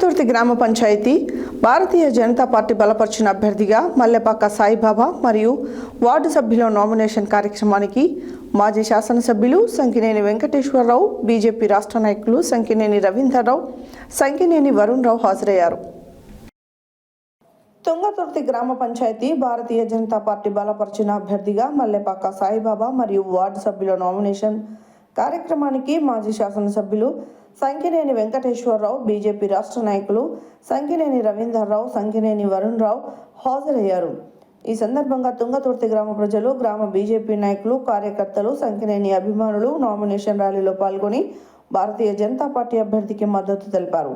తుంగతుర్తి గ్రామ పంచాయతీ భారతీయ జనతా పార్టీ బలపరిచిన అభ్యర్థిగా మల్లెపాక సాయిబాబా మరియు వార్డు సభ్యుల నామినేషన్ కార్యక్రమానికి మాజీ శాసనసభ్యులు సంకినేని వెంకటేశ్వరరావు బీజేపీ రాష్ట్ర నాయకులు సంకినేని రవీందర్రావు సంకినేని వరుణ్ రావు హాజరయ్యారు తుంగతుర్తి గ్రామ పంచాయతీ భారతీయ జనతా పార్టీ బలపరిచిన అభ్యర్థిగా మల్లెపాక సాయిబాబా మరియు వార్డు సభ్యుల నామినేషన్ కార్యక్రమానికి మాజీ శాసనసభ్యులు సంఖ్యనేని వెంకటేశ్వరరావు బీజేపీ రాష్ట్ర నాయకులు సంఖ్యనేని రవీందర్రావు సంఖ్యనేని వరుణ్ రావు హాజరయ్యారు. ఈ సందర్భంగా తుంగతుర్తి గ్రామ ప్రజలు గ్రామ బీజేపీ నాయకులు కార్యకర్తలు సంఖ్యనేని అభిమానులు నామినేషన్ ర్యాలీలో పాల్గొని భారతీయ జనతా పార్టీ అభ్యర్థికి మద్దతు తెలిపారు.